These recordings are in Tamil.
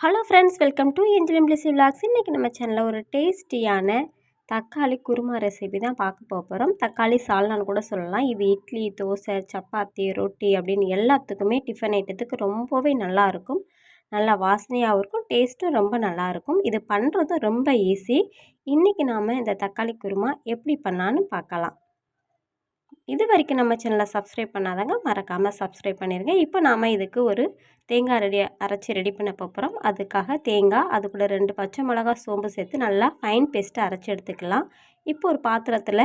ஹலோ ஃப்ரெண்ட்ஸ் வெல்கம் டு ஏஞ்சலிம் பிளஸ் விலாக்ஸ் இன்றைக்கி நம்ம சேனலில் ஒரு டேஸ்டியான தக்காளி குருமா ரெசிபி தான் பார்க்க போகிறோம் தக்காளி சால்னான்னு கூட சொல்லலாம். இது இட்லி தோசை சப்பாத்தி ரொட்டி அப்படின்னு எல்லாத்துக்குமே டிஃபன் ஐட்டத்துக்கு ரொம்பவே நல்லாயிருக்கும் நல்லா வாசனையாகவும் இருக்கும். டேஸ்ட்டும் ரொம்ப நல்லாயிருக்கும் இது பண்ணுறதும் ரொம்ப ஈஸி இன்றைக்கி நாம் இந்த தக்காளி குருமா எப்படி பண்ணான்னு பார்க்கலாம். இது வரைக்கும் நம்ம சேனலை சப்ஸ்கிரைப் பண்ணாதாங்க மறக்காமல் சப்ஸ்கிரைப் பண்ணிடுங்க இப்போ நாம் இதுக்கு ஒரு தேங்காய் ரெடி அரைச்சி ரெடி பண்ண போகிறோம் அதுக்காக தேங்காய் அது கூட ரெண்டு பச்சை மிளகா சோம்பு சேர்த்து நல்லா ஃபைன் பேஸ்ட்டு அரைச்சி எடுத்துக்கலாம். இப்போ ஒரு பாத்திரத்தில்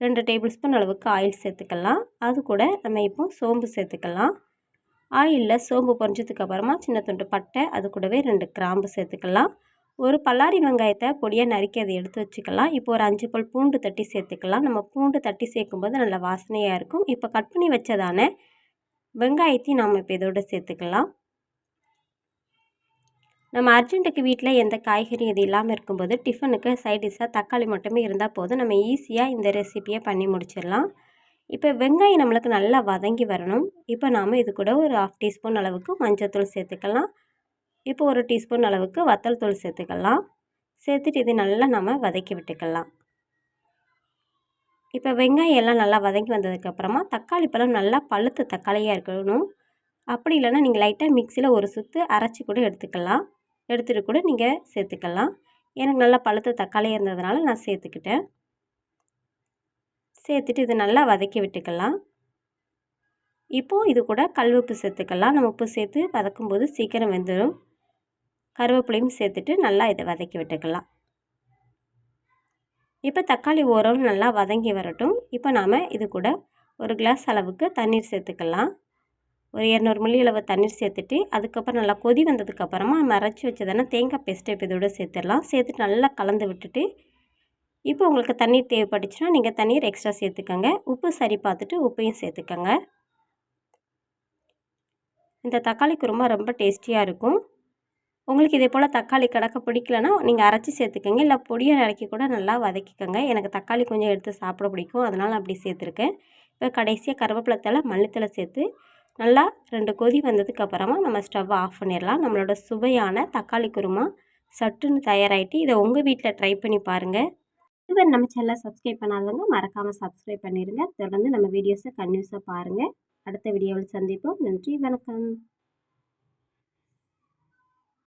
ரெண்டு டேபிள் ஸ்பூன் அளவுக்கு ஆயில் சேர்த்துக்கலாம். அது கூட நம்ம இப்போ சோம்பு சேர்த்துக்கலாம். ஆயிலில் சோம்பு பொறிஞ்சதுக்கப்புறமா சின்ன துண்டு பட்டை அது கூடவே ரெண்டு கிராம்பு சேர்த்துக்கலாம். ஒரு பல்லாரி வெங்காயத்தை பொடியாக நறுக்கி அதை எடுத்து வச்சுக்கலாம். இப்போ ஒரு அஞ்சு பல் பூண்டு தட்டி சேர்த்துக்கலாம். நம்ம பூண்டு தட்டி சேர்க்கும்போது நல்ல வாசனையாக இருக்கும். இப்போ கட் பண்ணி வச்சதான வெங்காயத்தையும் நாம் இப்போ இதோடு சேர்த்துக்கலாம். நம்ம அர்ஜென்ட்டுக்கு வீட்டில் எந்த காய்கறி இது இல்லாமல் இருக்கும்போது டிஃபனுக்கு சைட் டிஷ்ஷாக தக்காளி மட்டுமே இருந்தால் போதும். நம்ம ஈஸியாக இந்த ரெசிப்பியை பண்ணி முடிச்சிடலாம். இப்போ வெங்காயம் நம்மளுக்கு நல்லா வதங்கி வரணும். இப்போ நாம் இது கூட ஒரு ஆஃப் டீஸ்பூன் அளவுக்கு மஞ்சள் தூள் சேர்த்துக்கலாம். இப்போ ஒரு டீஸ்பூன் அளவுக்கு வத்தல் தூள் சேர்த்துக்கலாம். சேர்த்துட்டு இது நல்லா நம்ம வதக்கி விட்டுக்கலாம். இப்போ வெங்காயம் எல்லாம் நல்லா வதங்கி வந்ததுக்கப்புறமா தக்காளி பழம் நல்லா பழுத்த தக்காளியாக இருக்கணும். அப்படி இல்லைன்னா நீங்கள் லைட்டாக மிக்சியில் ஒரு சுற்று அரைச்சி கூட எடுத்துக்கலாம். எடுத்துகிட்டு கூட நீங்கள் சேர்த்துக்கலாம். எனக்கு நல்லா பழுத்த தக்காளியாக இருந்ததுனால நான் சேர்த்துக்கிட்டேன். சேர்த்துட்டு இது நல்லா வதக்கி விட்டுக்கலாம். இப்போது இது கூட கல் சேர்த்துக்கலாம். நம்ம உப்பு சேர்த்து வதக்கும்போது சீக்கிரம் வெந்துடும் கருவேப்பிலையும் சேர்த்துட்டு நல்லா இதை வதக்கி விட்டுக்கலாம். இப்போ தக்காளி ஓரம் நல்லா வதங்கி வரட்டும். இப்போ நாம் இது கூட ஒரு கிளாஸ் அளவுக்கு தண்ணீர் சேர்த்துக்கலாம். ஒரு இரநூறு மில்லி அளவு தண்ணீர் சேர்த்துட்டு அதுக்கப்புறம் நல்லா கொதி வந்ததுக்கப்புறமா நம்ம அரைச்சி வச்சதானே தேங்காய் பேஸ்ட்டை இப்போ இதோட சேர்த்துடலாம். சேர்த்துட்டு நல்லா கலந்து விட்டுட்டு இப்போ உங்களுக்கு தண்ணீர் தேவைப்பட்டுச்சுன்னா நீங்கள் தண்ணீர் எக்ஸ்ட்ரா சேர்த்துக்கோங்க. உப்பு சரி பார்த்துட்டு உப்பையும் சேர்த்துக்கோங்க. இந்த தக்காளி குருமா ரொம்ப டேஸ்டியாக இருக்கும். உங்களுக்கு இதே போல் தக்காளி கிடக்க பிடிக்கலன்னா நீங்கள் அரைச்சி சேர்த்துக்கோங்க. இல்லை பொடியை நறுக்கி கூட நல்லா வதக்கிக்கோங்க. எனக்கு தக்காளி கொஞ்சம் எடுத்து சாப்பிட பிடிக்கும். அதனால் அப்படி சேர்த்துருக்கேன். இப்போ கடைசியாக கருவேப்பிலை தலை மல்லித்தலை சேர்த்து நல்லா ரெண்டு கொதி வந்ததுக்கு அப்புறமா நம்ம ஸ்டவ்வை ஆஃப் பண்ணிடலாம். நம்மளோட சுவையான தக்காளி குருமா சட்டுன்னு தயாராகிட்டு இதை உங்கள் வீட்டில் ட்ரை பண்ணி பாருங்கள் இதுவரை நம்ம சேனலை சப்ஸ்கிரைப் பண்ணாதவங்க மறக்காமல் சப்ஸ்கிரைப் பண்ணிடுங்க தொடர்ந்து நம்ம வீடியோஸை கன்யூஸாக பாருங்கள் அடுத்த வீடியோவில் சந்திப்போம். நன்றி வணக்கம்.